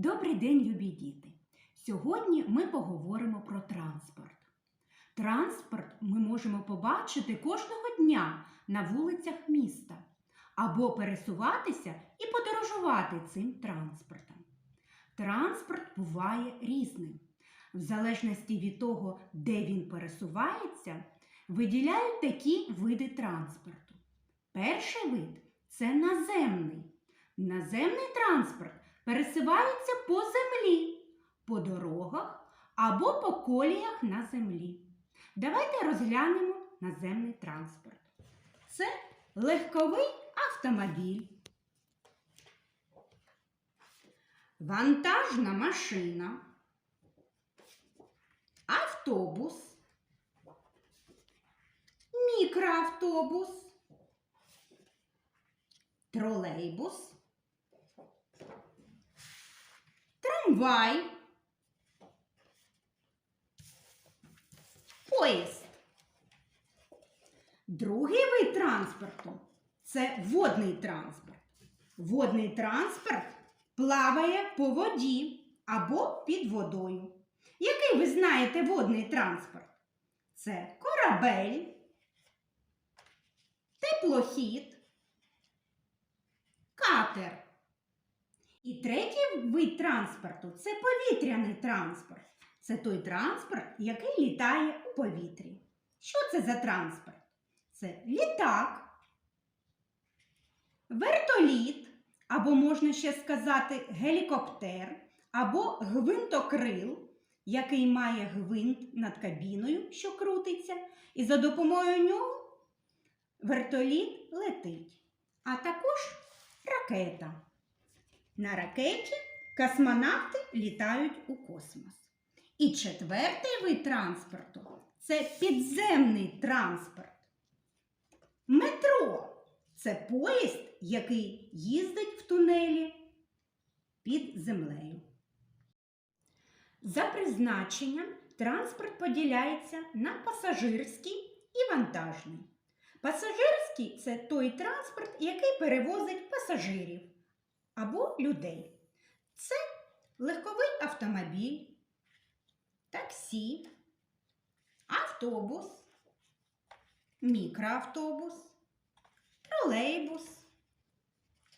Добрий день, любі діти! Сьогодні ми поговоримо про транспорт. Транспорт ми можемо побачити кожного дня на вулицях міста або пересуватися і подорожувати цим транспортом. Транспорт буває різним. В залежності від того, де він пересувається, виділяють такі види транспорту. Перший вид це наземний. Наземний транспорт пересуваються по землі, по дорогах або по коліях на землі. Давайте розглянемо наземний транспорт. Це легковий автомобіль, вантажна машина, автобус, мікроавтобус, тролейбус. Трамвай, поїзд. Другий вид транспорту це водний транспорт. Водний транспорт плаває по воді або під водою. Який ви знаєте водний транспорт? Це корабель, теплохід, катер. І третій вид транспорту це повітряний транспорт. Це той транспорт, який літає у повітрі. Що це за транспорт? Це літак, вертоліт, або можна ще сказати гелікоптер, або гвинтокрил, який має гвинт над кабіною, що крутиться, і за допомогою нього вертоліт летить, а також ракета. На ракеті космонавти літають у космос. І четвертий вид транспорту це підземний транспорт. Метро це поїзд, який їздить в тунелі під землею. За призначенням транспорт поділяється на пасажирський і вантажний. Пасажирський це той транспорт, який перевозить пасажирів або людей. Це легковий автомобіль, таксі, автобус, мікроавтобус, тролейбус,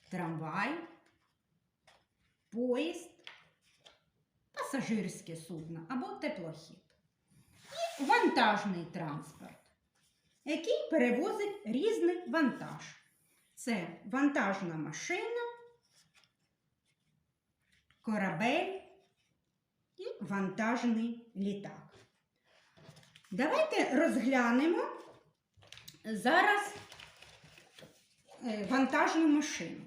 трамвай, поїзд, пасажирське судно або теплохід. І вантажний транспорт, який перевозить різний вантаж. Це вантажна машина, корабель і вантажний літак. Давайте розглянемо зараз е, вантажну машину.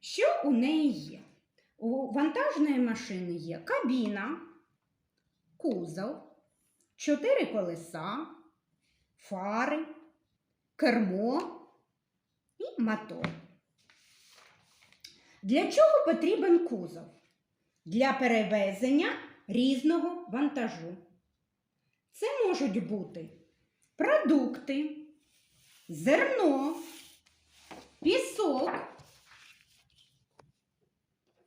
Що у неї є? У вантажної машини є кабіна, кузов, чотири колеса, фари, кермо і мотор. Для чого потрібен кузов? Для перевезення різного вантажу. Це можуть бути продукти, зерно, пісок,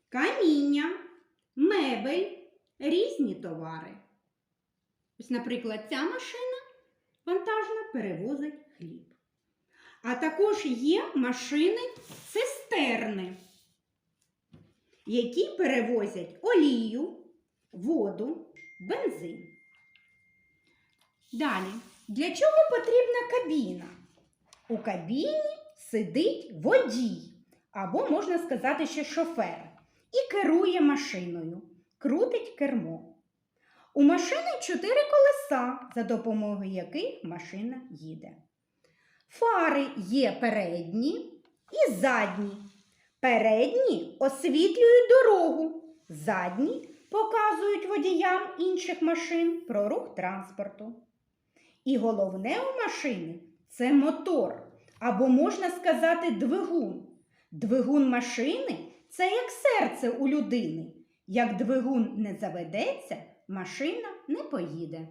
каміння, мебель, різні товари. Ось, наприклад, ця машина вантажна перевозить хліб. А також є машини цистерни які перевозять олію, воду, бензин. Далі, для чого потрібна кабіна? У кабіні сидить водій, або, можна сказати, ще шофер, і керує машиною, крутить кермо. У машини чотири колеса, за допомогою яких машина їде. Фари є передні і задні. Передні освітлюють дорогу, задні показують водіям інших машин про рух транспорту. І головне у машини це мотор, або, можна сказати, двигун. Двигун машини це як серце у людини. Як двигун не заведеться, машина не поїде.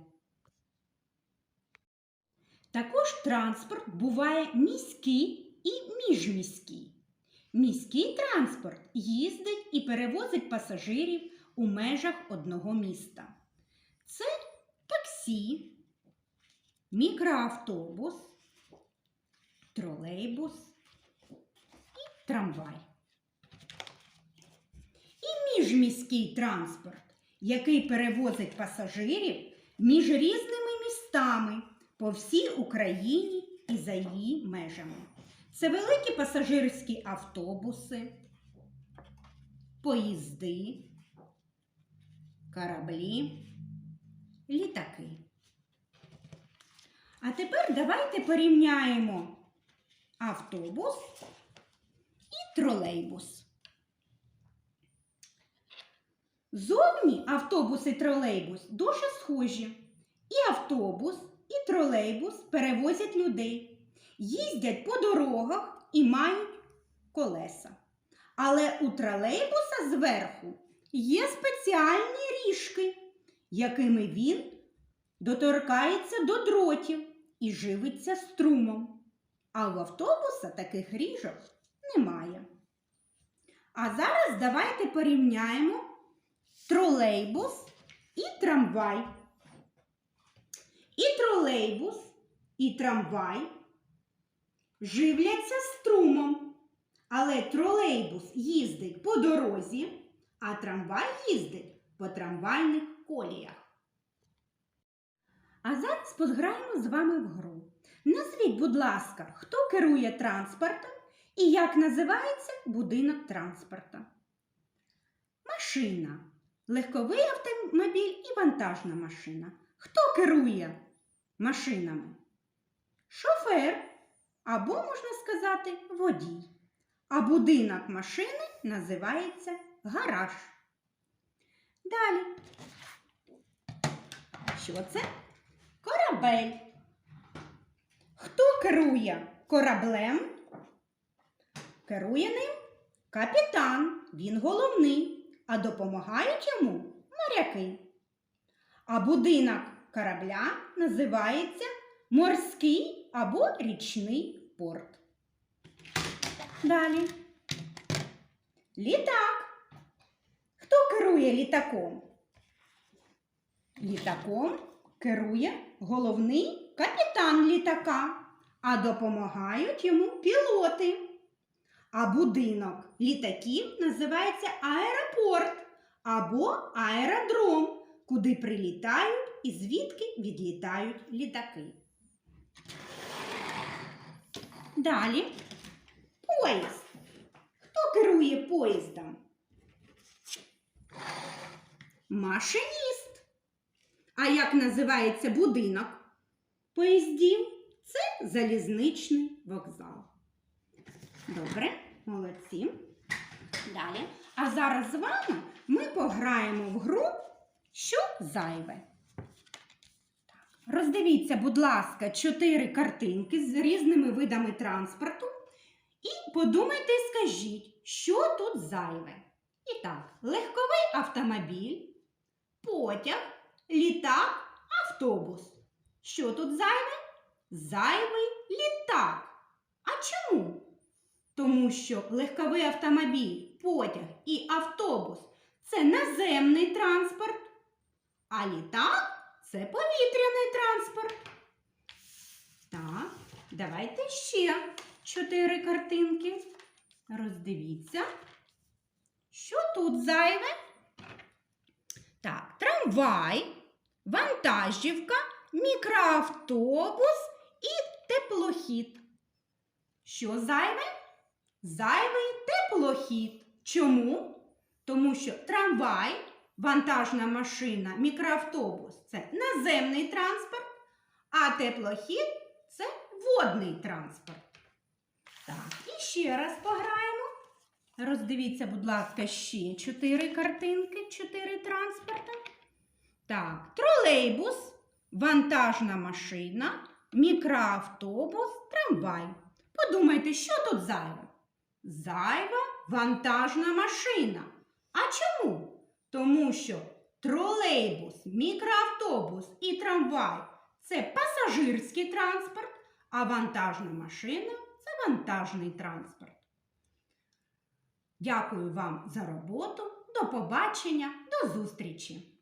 Також транспорт буває міський і міжміський. Міський транспорт їздить і перевозить пасажирів у межах одного міста. Це таксі, мікроавтобус, тролейбус і трамвай. І міжміський транспорт, який перевозить пасажирів між різними містами по всій Україні і за її межами. Це великі пасажирські автобуси, поїзди, кораблі, літаки. А тепер давайте порівняємо автобус і тролейбус. Зовні автобус і тролейбус дуже схожі. І автобус, і тролейбус перевозять людей, їздять по дорогах і мають колеса. Але у тролейбуса зверху є спеціальні ріжки, якими він доторкається до дротів і живиться струмом. А у автобуса таких ріжок немає. А зараз давайте порівняємо тролейбус і трамвай. І тролейбус, і трамвай живляться струмом. Але тролейбус їздить по дорозі, а трамвай їздить по трамвайних коліях. А зараз позграємо з вами в гру. Назвіть, будь ласка, хто керує транспортом і як називається будинок транспорта. Машина. Легковий автомобіль і вантажна машина. Хто керує машинами? Шофер або, можна сказати, водій. А будинок машини називається гараж. Далі. Що це? Корабель. Хто керує кораблем? Керує ним капітан. Він головний, а допомагають йому моряки. А будинок корабля називається морський або річний порт. Далі. Літак. Хто керує літаком? Літаком керує головний капітан літака, а допомагають йому пілоти. А будинок літаків називається аеропорт або аеродром, куди прилітають і звідки відлітають літаки. Далі поїзд. Хто керує поїздом? Машиніст. А як називається будинок поїздів? Це залізничний вокзал. Добре, молодці. Далі. А зараз з вами ми пограємо в гру, що зайве. Роздивіться, будь ласка, чотири картинки з різними видами транспорту. І подумайте, скажіть, що тут зайве. І так, легковий автомобіль, потяг, літак, автобус. Що тут зайве? Зайвий літак. А чому? Тому що легковий автомобіль, потяг і автобус це наземний транспорт, а літак це повітряний транспорт. Так, давайте ще чотири картинки. Роздивіться, що тут зайве? Так, трамвай, вантажівка, мікроавтобус і теплохід. Що зайве? Зайвий теплохід. Чому? Тому що трамвай, вантажна машина, мікроавтобус це наземний транспорт, а теплохід це водний транспорт. Так, і ще раз пограємо. Роздивіться, будь ласка, ще чотири картинки, чотири транспорта. Так, тролейбус, вантажна машина, мікроавтобус, трамвай. Подумайте, що тут зайве? Зайва вантажна машина. А чому? Тому що тролейбус, мікроавтобус і трамвай це пасажирський транспорт, а вантажна машина це вантажний транспорт. Дякую вам за роботу. До побачення, до зустрічі!